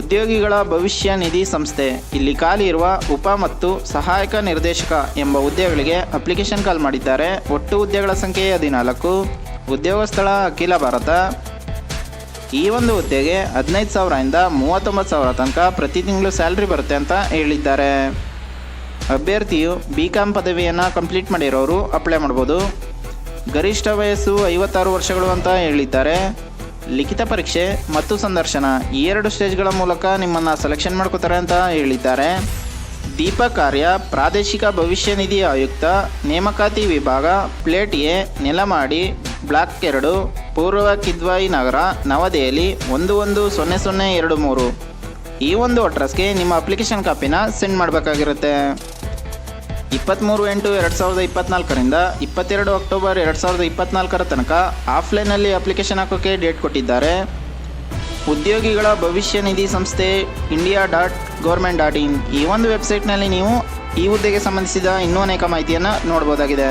ಉದ್ಯೋಗಿಗಳ ಭವಿಷ್ಯ ನಿಧಿ ಸಂಸ್ಥೆ. ಇಲ್ಲಿ ಖಾಲಿ ಇರುವ ಉಪ ಮತ್ತು ಸಹಾಯಕ ನಿರ್ದೇಶಕ ಎಂಬ ಹುದ್ದೆಗಳಿಗೆ ಅಪ್ಲಿಕೇಶನ್ ಕಾಲ್ ಮಾಡಿದ್ದಾರೆ. ಒಟ್ಟು ಹುದ್ದೆಗಳ ಸಂಖ್ಯೆ ಹದಿನಾಲ್ಕು. ಉದ್ಯೋಗ ಸ್ಥಳ ಅಖಿಲ ಭಾರತ. ಈ ಒಂದು ಹುದ್ದೆಗೆ ಹದಿನೈದು ಸಾವಿರದಿಂದ ಮೂವತ್ತೊಂಬತ್ತು ಸಾವಿರ ತನಕ ಪ್ರತಿ ತಿಂಗಳು ಸ್ಯಾಲ್ರಿ ಬರುತ್ತೆ ಅಂತ ಹೇಳಿದ್ದಾರೆ. ಅಭ್ಯರ್ಥಿಯು ಬಿ ಕಾಮ್ ಪದವಿಯನ್ನು ಕಂಪ್ಲೀಟ್ ಮಾಡಿರೋರು ಅಪ್ಲೈ ಮಾಡ್ಬೋದು. ಗರಿಷ್ಠ ವಯಸ್ಸು ಐವತ್ತಾರು ವರ್ಷಗಳು ಅಂತ ಹೇಳಿದ್ದಾರೆ. ಲಿಖಿತ ಪರೀಕ್ಷೆ ಮತ್ತು ಸಂದರ್ಶನ ಈ ಎರಡು ಸ್ಟೇಜ್ಗಳ ಮೂಲಕ ನಿಮ್ಮನ್ನು ಸೆಲೆಕ್ಷನ್ ಮಾಡ್ಕೋತಾರೆ ಅಂತ ಹೇಳಿದ್ದಾರೆ. ದೀಪ ಕಾರ್ಯ, ಪ್ರಾದೇಶಿಕ ಭವಿಷ್ಯ ನಿಧಿ ಆಯುಕ್ತ, ನೇಮಕಾತಿ ವಿಭಾಗ, ಪ್ಲೇಟ್ ಎ, ನೆಲಮಾಡಿ, ಬ್ಲಾಕ್ ಎರಡು, ಪೂರ್ವ ಕಿದ್ವಾಯಿ ನಗರ, ನವದೆಹಲಿ, ಒಂದು ಒಂದು ಸೊನ್ನೆ ಸೊನ್ನೆ ಎರಡು ಮೂರು. ಈ ಒಂದು ಅಡ್ರೆಸ್ಗೆ ನಿಮ್ಮ ಅಪ್ಲಿಕೇಶನ್ ಕಾಪಿನ ಸೆಂಡ್ ಮಾಡಬೇಕಾಗಿರುತ್ತೆ. ಇಪ್ಪತ್ತ್ಮೂರು ಎಂಟು ಎರಡು ಸಾವಿರದ ಇಪ್ಪತ್ನಾಲ್ಕರಿಂದ ಇಪ್ಪತ್ತೆರಡು ಅಕ್ಟೋಬರ್ ಎರಡು ಸಾವಿರದ ಇಪ್ಪತ್ನಾಲ್ಕರ ತನಕ ಆಫ್ಲೈನಲ್ಲಿ ಅಪ್ಲಿಕೇಶನ್ ಹಾಕೋಕ್ಕೆ ಡೇಟ್ ಕೊಟ್ಟಿದ್ದಾರೆ. ಉದ್ಯೋಗಿಗಳ ಭವಿಷ್ಯ ನಿಧಿ ಸಂಸ್ಥೆ India dot government dot in ಈ ಒಂದು ವೆಬ್ಸೈಟ್ನಲ್ಲಿ ನೀವು ಈ ಹುದ್ದೆಗೆ ಸಂಬಂಧಿಸಿದ ಇನ್ನೂ ಅನೇಕ ಮಾಹಿತಿಯನ್ನು ನೋಡ್ಬೋದಾಗಿದೆ.